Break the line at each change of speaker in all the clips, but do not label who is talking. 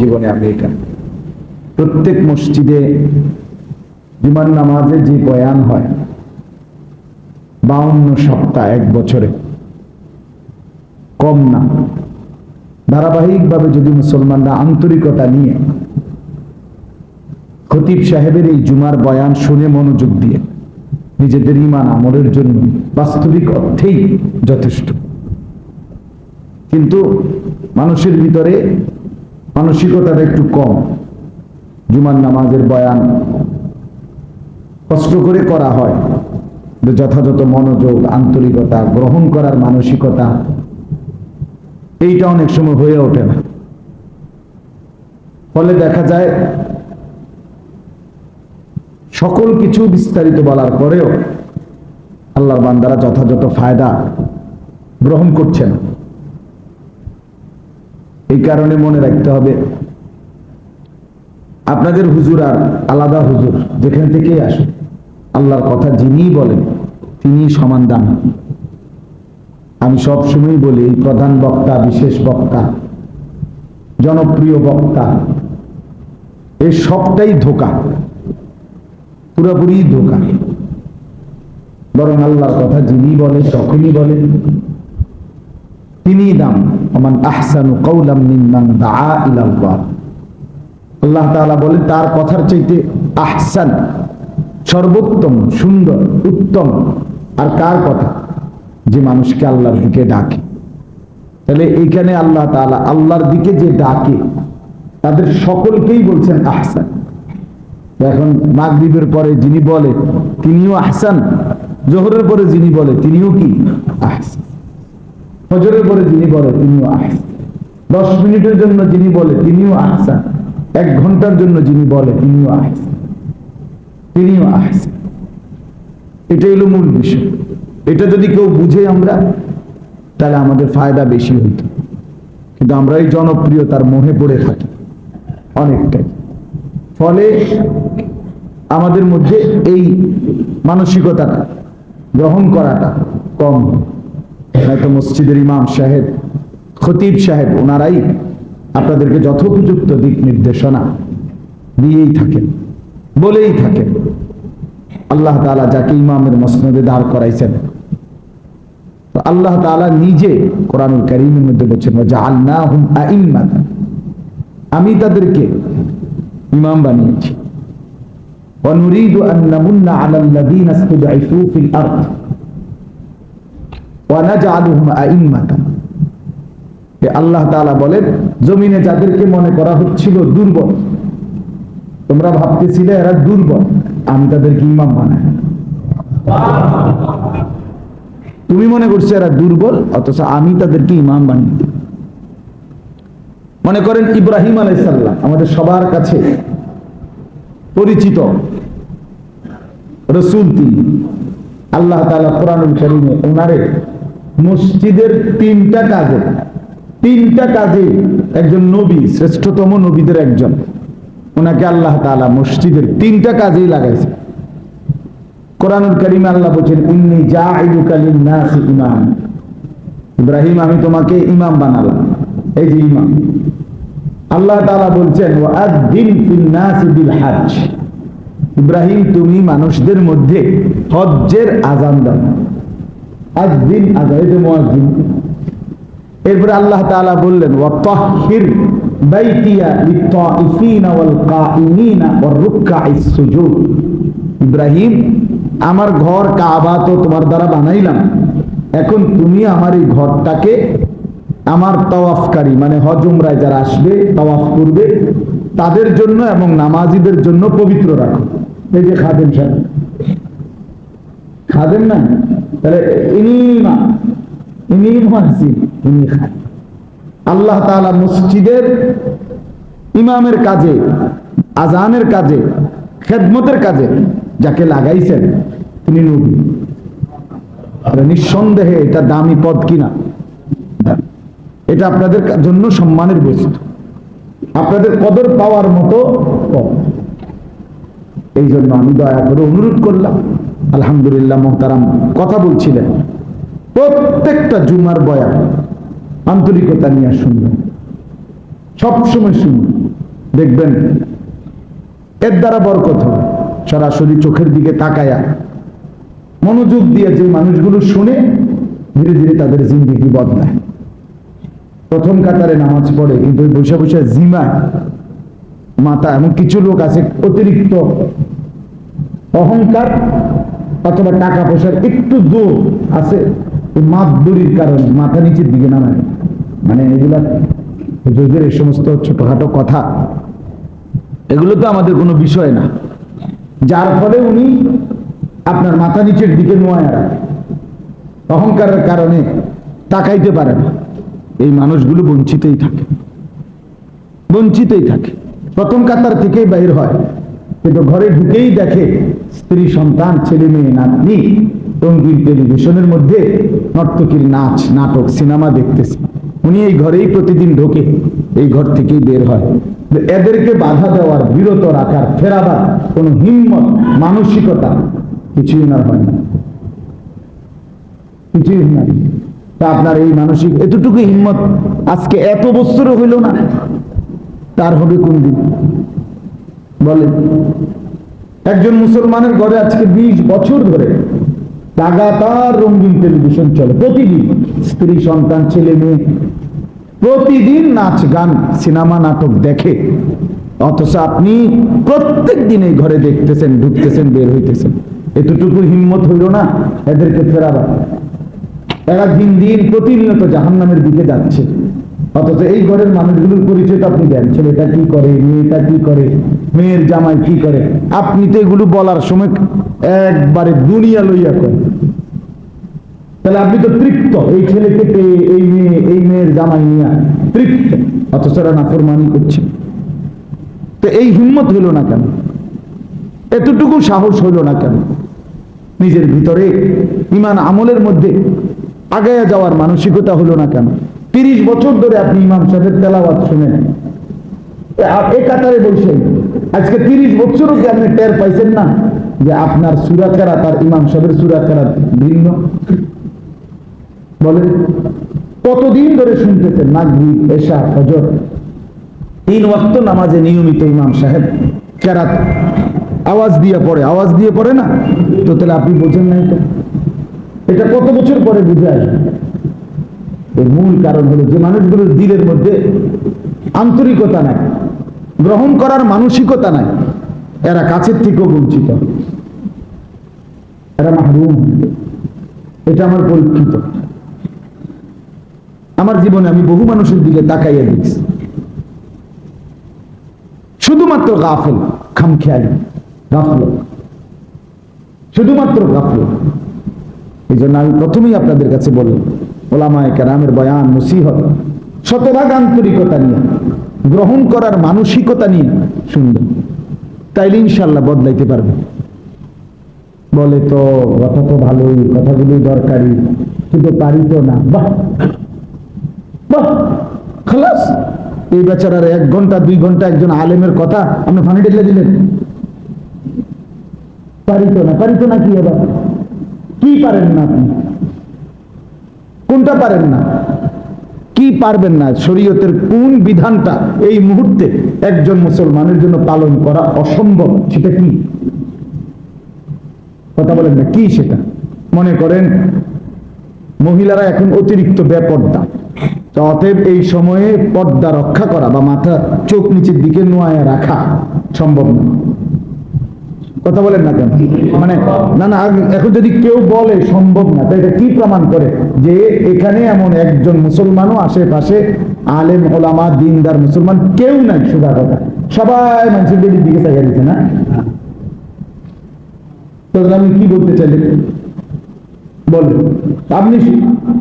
জীবনে আমি এটা। প্রত্যেক মসজিদে জুমার নামাজে যে বয়ান হয়, বাউন্ন সপ্তাহ, এক বছরে, কম না। ধারাবাহিকভাবে যদি মুসলমানরা আন্তরিকতা নিয়ে খতিব সাহেবের এই জুমার বয়ান শুনে মনোযোগ দিয়ে নিজেদের ইমান আমলের জন্য বাস্তবিক অর্থেই যথেষ্ট। কিন্তু মানুষের ভিতরে মানসিকতাটা একটু কম। জুমার নামাজের বয়ান কষ্ট করে করা হয়। যথাযথ মনোযোগ, আন্তরিকতা, গ্রহণ করার মানসিকতা, এইটা অনেক সময় হয়ে ওঠে না। ফলে দেখা যায়, সকল কিছু বিস্তারিত বলার পরেও আল্লাহর বান্দারা যথাযথ ফায়দা গ্রহণ করছে না এই কারণে মনে রাখতে হবে। আপনাদের হুজুর আর আলাদা হুজুর, যেখান থেকেই আসে আল্লাহর কথা যিনি বলেন তিনি সমান দান। আমি সব সময় বলি প্রধান বক্তা, বিশেষ বক্তা, জনপ্রিয় বক্তা এই সবটাই ধোকা, পুরোপুরি ধোকা। বরং আল্লাহর কথা যিনি বলে তখনই বলে তিনি দাম। আমান আহসানু আল্লাহ তাআলা বলে তার কথার চাইতে আহসান সর্বোত্তম, সুন্দর, উত্তম। আর কার কথা? যে মানুষকে আল্লাহর দিকে ডাকে। তাহলে এইখানে আল্লাহ তাআলা আল্লাহর দিকে যে ডাকে, তাদের সকলকেই বলছেন আহসান। এখন মাগরিবের পরে যিনি বলে, তিনিও আহসান। জোহরের পরে যিনি বলে, তিনিও কি? আহসান। ফজরের পরে যিনি বলে, তিনিও আহসান। দশ মিনিটের জন্য যিনি বলে, তিনিও আহসান। এক ঘণ্টার জন্য যিনি বলে, তিনিও আহসান। তিনিও আহসান। এটা হলো মূল বিষয়। এটা যদি কেউ বুঝে আমরা, তাহলে আমাদের ফায়দা বেশি হইতো। কিন্তু আমরা এই জনপ্রিয়তার মোহে পড়ে থাকি। অনেকটাই। ফলে আমাদের মধ্যে এই মানসিকতাটা, গ্রহণ করাটা কম। হয়তো মসজিদের ইমাম সাহেব খতিব সাহেব ওনারাই আপনাদেরকে যথোপযুক্ত দিক নির্দেশনা দিয়েই থাকেন বলেই থাকেন আল্লাহ তাআলা যাকে ইমামের মসনদে দাঁড় করাইছেন তো আল্লাহ তাআলা নিজে কোরআনুল কারীমের মধ্যে বলছেন জাআলনাহুম আইম্মাতান আমি তাদেরকে ইমাম বানিয়েছি ونريد أن نمن على الذين استضعفوا في الأرض ونجعلهم أئمة আল্লাহ বলেন, জমিনে যাদেরকে মনে করা হচ্ছিল দুর্বল, তোমরা ভাবতেছিলে এরা দুর্বল, আমি তাদেরকে ইমাম বানাই। তুমি মনে করছ এরা দুর্বল, অথচ আমি তাদেরকে ইমাম বানিয়ে দিই। মনে করেন ইব্রাহিম আলাইসাল্লাম আমাদের সবার কাছে পরিচিত রসুল তিনি। আল্লাহ তালা কোরআন করিমে ওনারে মসজিদের তিনটা কাজে তিনটা কাজে একজন নবী, শ্রেষ্ঠতম নবীদের একজন। ওনাকে আল্লাহ তালা মসজিদের তিনটা কাজেই লাগাইছে। কোরআনুল করিমে আল্লাহ বলছেন জাইলুকা লিন-নাসি ইমাম ইব্রাহিম, আমি তোমাকে ইমাম বানালাম। এই যে ইমাম আল্লাহ তাআলা বলছেন হজ ইব্রাহিম, তুমি মানুষদের মধ্যে হজ্জের আজান দাও। আযদিন আজান এটা মুয়াজ্জিন। এরপরে আল্লাহ তাআলা বললেন সুজুদ। ইব্রাহিম, আমার ঘর কাবা তো তোমার দ্বারা বানাইলাম। এখন তুমি আমার এই ঘরটাকে আমার তাওয়াফকারী মানে হজ উমরায় যারা আসবে, তাওয়াফ করবে, তাদের জন্য এবং নামাজিদের জন্য পবিত্র রাখো। এই যে খাদেম সাহেব। খাদেম না? তাহলে ইনি মা ইনি ইনি খাদেম আল্লাহ মসজিদের ইমামের কাজে, আজানের কাজে, খেদমতের কাজে যাকে লাগাইছেন, তিনি নবী। নিঃসন্দেহে এটা দামি পদ কিনা? এটা আপনাদের জন্য সম্মানের বস্তু। আপনাদের কদর পাওয়ার মতো পদ। এই জন্য আমি দয়া করে অনুরোধ করলাম। আলহামদুলিল্লাহ, মোহতারাম, কথা বলছিলেন। প্রত্যেকটা জুমার বয়ান আন্তরিকতা নিয়ে শুনবেন। সবসময় শুনবেন। দেখবেন, এর দ্বারা বরকত হবে সরাসরি চোখের দিকে তাকায়া মনোযোগ দিয়ে যে মানুষগুলো শুনে ধীরে ধীরে তাদের জিন্দিগি বদলায়। প্রথম কাতারে নামাজ পড়ে, কিন্তু ওই বসে বসে জিমায় মাথা এমন কিছু লোক আছে, অতিরিক্ত অহংকার অথবা টাকা পয়সার একটু জোর আছে, এই মাতদুরির কারণে মাথা নিচের দিকে নামায়। মানে এগুলা হুজুরদের এই সমস্ত ছোটখাটো কথা, এগুলো তো আমাদের কোনো বিষয় না। যার ফলে উনি আপনার মাথা নিচের দিকে নোয়া অহংকারের কারণে তাকাইতে পারে না। এই মানুষগুলো বঞ্চিতই থাকে। বঞ্চিতই থাকে। প্রথম কাতার থেকেই বাইর হয়। কিন্তু ঘরে ঢুকেই দেখে স্ত্রী, সন্তান, ছেলে, মেয়ে, নাতনি রঙ্গিন টেলিভিশনের মধ্যে নর্তকীর নাচ, নাটক, সিনেমা দেখতেছে। উনি এই ঘরেই প্রতিদিন ঢোকে, এই ঘর থেকেই বের হয়। এদেরকে বাধা দেওয়ার, বিরত রাখার, ফেরাবার কোন হিম্মত, মানসিকতা কিছুই না হয় না। কিছুই নাই তা আপনার এই মানসিক এতটুকু হিম্মত আজকে এত বছরও হইল না, তার হবে কোন দিন বলেন। একজন মুসলমানের ঘরে আজকে ২০ বছর ধরে লাগাতার রঙিন টেলিভিশন চলে। প্রতিদিন স্ত্রী, সন্তান, ছেলে, মেয়ে প্রতিদিন নাচ, গান, সিনেমা, নাটক দেখে। অথচ আপনি প্রত্যেক দিন এই ঘরে দেখতেছেন, ঢুকতেছেন, বের হইতেছেন। এতটুকু হিম্মত হইল না এদেরকে ফেরাবার। এরা দিন দিন প্রতিনিয়ত জাহান্নামের দিকে যাচ্ছে। অথচ এই ঘরের মানুষগুলোর পরিচয় তো আপনি দেন। ছেলেটা কি করে, মেয়েটা কি করে, মেয়ের জামাই কি করে? আপনি তো এগুলো বলার সময় একবারে দুনিয়া লইয়া করেন। তাহলে আপনি তো তৃপ্ত, এই ছেলেকে পেয়ে এই মেয়ে, এই মেয়ের জামাই নিয়ে তৃপ্ত। অথচ নাফরমানি করছে। তো এই হিম্মত হইল না কেন? এতটুকু সাহস হইল না কেন? নিজের ভিতরে ইমান আমলের মধ্যে আগায়া যাওয়ার মানসিকতা হলো না কেন? তিরিশ বছর ধরে আপনি ইমাম সাহেবের তেলাওয়াত শুনেন। কাতারে বলছেন আজকে তিরিশ আপনি টের পাইছেন না যে আপনার সুরা ইমাম সাহেবের সুরা ভিন্ন? বলেন, কতদিন ধরে শুনতেছেন তিন ওয়াক্ত নামাজে নিয়মিত ইমাম সাহেব কেরাত। আওয়াজ দিয়ে পড়ে, আওয়াজ দিয়ে পড়ে না? তো তাহলে আপনি বোঝেন নাই তো। এটা কত বছর পরে বুঝে আসবে? এর মূল কারণ হলো যে মানুষগুলোর দিলের মধ্যে আন্তরিকতা নাই, গ্রহণ করার মানসিকতা নাই, এরা কাছের থেকেও বঞ্চিত। এরা মাহরুম। এটা আমার পরীক্ষিত। আমার জীবনে আমি বহু মানুষের দিকে তাকাইয়া দেখছি। শুধুমাত্র গাফেল, খামখেয়ালি, গাফল। শুধুমাত্র গাফল। এই জন্য আমি প্রথমেই আপনাদের কাছে বললাম ওলামায় কেরামের বয়ান মুসিহত। শতভাগ আন্তরিকতা নিয়ে, গ্রহণ করার মানসিকতা নিয়ে শুনবেন তাইলে ইনশাল্লাহ বদলাইতে পারবে। বলে তো, কথা তো ভালোই কথাগুলি দরকারি, কিন্তু পারি তো না। বাহ! বাহ! খালাস! এই বেচারার এক ঘণ্টা, দুই ঘণ্টা একজন আলেমের কথা আপনি ফানি ঢেলে দিলেন। পারিত না পারিত না কি এবার? কি পারেন না আপনি? কোনটা পারেন না? কি পারবেন না? শরীয়তের কোন বিধানটা এই মুহূর্তে একজন মুসলমানের জন্য পালন করা অসম্ভব? সেটা কি? কথা বলেন না, কি সেটা? মনে করেন, মহিলারা এখন অতিরিক্ত বেপর্দা। অতএব এই সময়ে পর্দা রক্ষা করা বা মাথা চোখ নিচের দিকে নোয়া রাখা সম্ভব না। কথা বলেন না কেন? মানে না না এখন যদি কেউ বলে সম্ভব না তাই এটা কি প্রমাণ করে? যে এখানে এমন একজন মুসলমানও আশেপাশে আলেম, ওলামা, দিনদার মুসলমান কেউ নাই সুদা কথা সবাই মানুষের দিকের দিকে চাইয়া দিচ্ছে না? আমি কি বলতে চাইলে বলেন। আপনি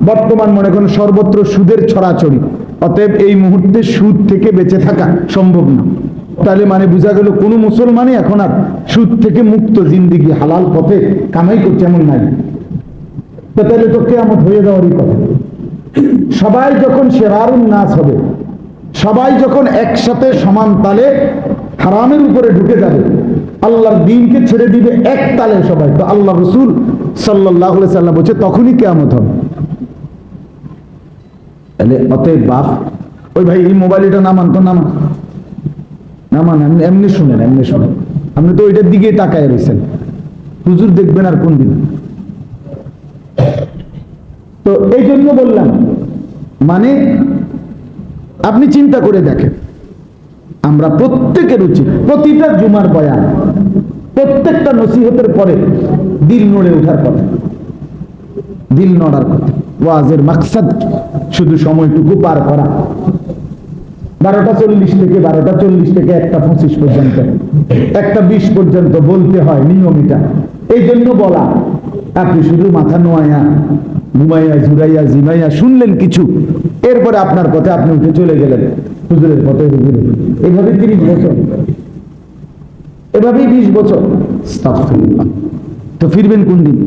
বর্তমান মনে করেন সর্বত্র সুদের ছড়াছড়ি, অতএব এই মুহূর্তে সুদ থেকে বেঁচে থাকা সম্ভব না। তাহলে মানে বোঝা গেল কোনো মুসলমানই এখন আর সুদ থেকে মুক্ত জিন্দিগি, হালাল পথে কামাই করছে এমন নাই। তাহলে তো কেয়ামত হয়ে যাওয়ারই কথা। সবাই যখন সেরারুন নাচ হবে, সবাই যখন একসাথে সমান তালে হারামের উপরে ঢুকে যাবে, আল্লাহর দিনকে ছেড়ে দিবে এক তালে সবাই। তো আল্লাহ রসুল সাল্লাহ সাল্লাম বলছে, তখনই কেয়ামত হবে। তাহলে অতএব বাপ, ওই ভাই, এই মোবাইল এটা নামান তো নামান। না মানে এমনি- শুনেন, এমনি শুনেন। আপনি তো ওইটার দিকেই তাকায় রয়েছেন। হুজুর দেখবেন আর কোন দিন। তো এই জন্য বললাম মানে আপনি চিন্তা করে দেখেন, আমরা প্রত্যেকের উচিত, প্রতিটা জুমার বয়ান, প্রত্যেকটা নসিহতের পরে দিল নড়ে ওঠার কথা দিল নড়ার কথা ওয়াজের মাকসাদ শুধু সময়টুকু পার করা। বারোটা চল্লিশ থেকে বারোটা চল্লিশ থেকে একটা পঁচিশ পর্যন্ত। একটা বিশ পর্যন্ত বলতে হয় নিয়মিতা এই জন্য বলা, আপনি শুধু মাথা নোয়াইয়া ঘুমাইয়া, ঝুরাইয়া, জিমাইয়া শুনলেন কিছু, এরপরে আপনার কথা আপনি উঠে চলে গেলেন। হুজুরের পথে হুজুরে এইভাবে তিরিশ বছর। এভাবেই বিশ বছর। তো ফিরবেন কোন দিন?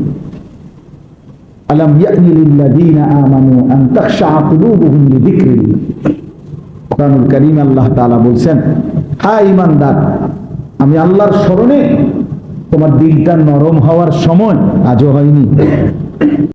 আলম ইয়ানি লিল্লাযীনা আমানু আন তাখশা কুলুবুহুম লিযিকরিল্লাহ কোরআনুল করিম আল্লাহ তালা বলছেন হা ইমানদার আমি আল্লাহর স্মরণে তোমার দিলটা নরম হওয়ার সময় আজও হয়নি।